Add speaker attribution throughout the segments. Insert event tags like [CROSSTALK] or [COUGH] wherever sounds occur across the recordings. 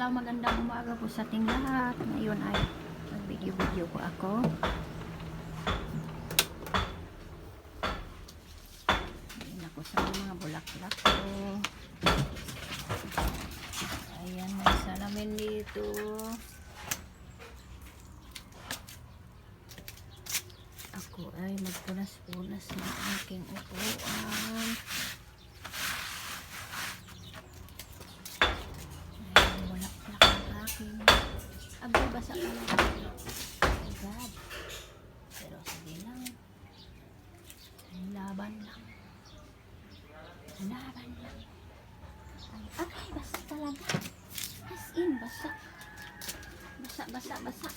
Speaker 1: mapagpalang magandang umaga po sa ating lahat. Ngayon ay mag-video-video po ako. Ayan ako sa mga bulaklak ko. Ayan, may salamin dito. Ako ay magpunas-punas ng aking upuan. Ay, bulaklak ang aking. Basa ka. Oh lang. Laban lang. Laban lang. Ay, ay, basa talaga. As in, basa. Basa, basa, basa.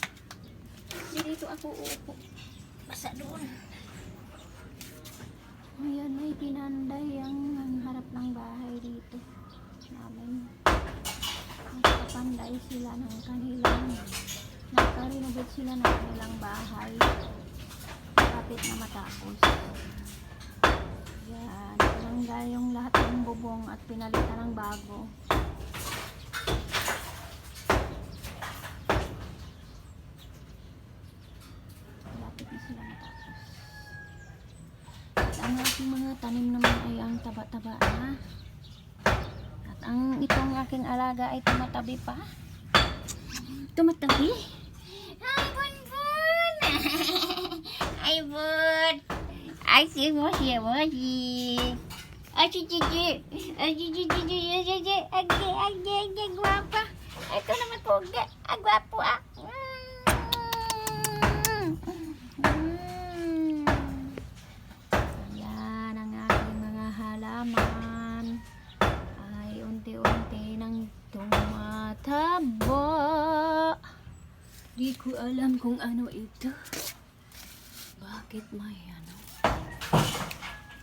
Speaker 1: Dito ako uupo. Basa doon. Ayan, may pinanday ang harap ng bahay dito. Namin. Nagpapanday sila ng kanilang nagka-renovate sila ng kanilang bahay. Kapit na matapos. Yan. Tinanggal yung lahat ng bubong at pinalitan ng bago. Lapit na sila matapos. At ang aking mga tanim naman ay ang taba-taba na. At ang itong aking alaga ay tumatabi pa. Tumatabi?
Speaker 2: Ay, Bunbun! Ay, Bun! Ay, si Moshi, Moshi! Ay, si Gigi! Ay, Gigi, Gigi, Gigi, Gigi! Agi, agi, agi, guwapa! Ito naman po, agi, ah, gwapo ah! Mm. Mm.
Speaker 1: Ayan ang aking mga halaman. Ay unti-unti nang tumataba. Di ko alam kung ano ito. Bakit may ano?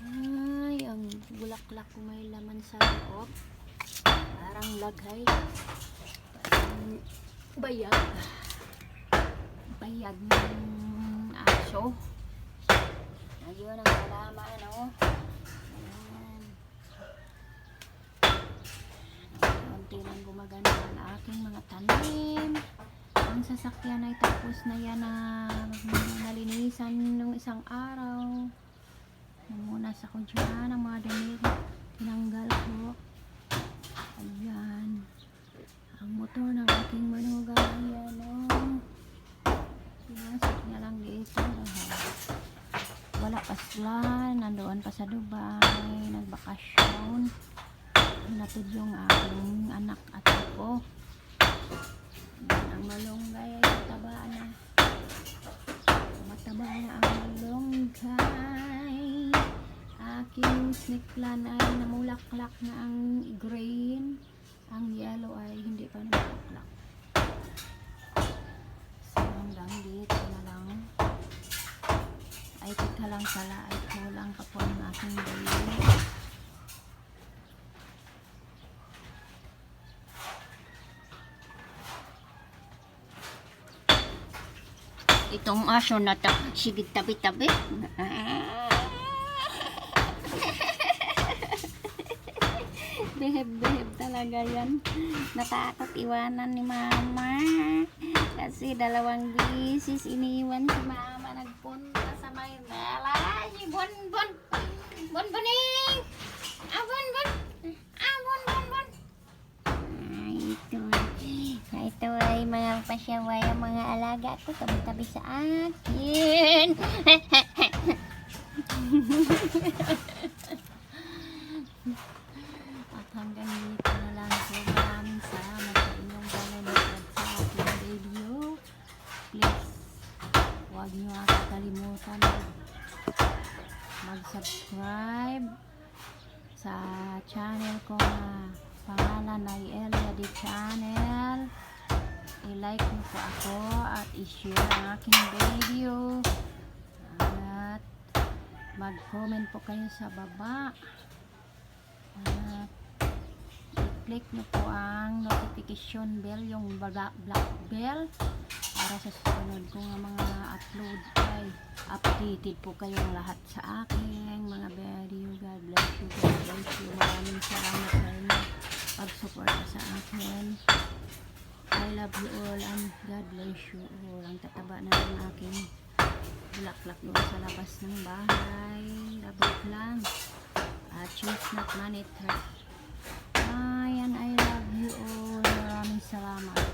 Speaker 1: Ay, ang bulaklak ko may laman sa loob. Parang lagay. Parang bayag. Bayag ng aso. Ayun ang halaman, oh. Ayan. Gumaganda ang aking mga tanim. Ang sasakyan ay tapos na yan na nalinisan nung isang araw. Namunas ako dyan ang mga damit. Tinanggal ko. Ayan. Ang motor ng aking manugang. Ayan, oh. Pinasok niya lang dito. Lahat wala pa nandoon pa sa Dubai, nagbakasyon. Hinatid yung aking anak at ako. Ang malunggay ay mataba na. Mataba na ang malunggay. Aking snake plant ay namulaklak na ang green. Ang yellow ay hindi pa namulaklak. So hanggang dito na lang ay teka lang pala ay kulang pa po ang aking
Speaker 2: Itong aso na to, sige tabi-tabi. [LAUGHS]
Speaker 1: Beheb-beheb talaga yan.
Speaker 2: Natakot iwanan ni mama. Kasi dalawang bisis iniwan si mama. Nagpunta sa Maynila. Si Bonbon. Bonboning! Ah, Bonbon! Ah, Bonbon, Bon! Ah, ito. Ah, ito ay mga pasyaway ang mga alaga ko. Tabi-tabi sa akin. [LAUGHS]
Speaker 1: At hanggang dito na lang po. Maraming salamat sa inyong panonood at sa aking video. Please, huwag niyo ako kalimutan mag- mag-subscribe sa channel ko na pangalan ay Elia D Channel. I-like niyo po ako at i-share ang aking video. At mag-comment po kayo sa baba. At i-click nyo po ang notification bell, yung black bell para sa susunod kong mga upload ay updated po kayong lahat sa aking mga video. God bless you, God bless you. Maraming salamat sa inyo pag-support sa akin. I love you all and God bless you all. Ang tataba na ng aking bulaklak doon sa labas ng bahay. Labot lang. At choose not man it hurt. Ayan, I love you all. Maraming salamat.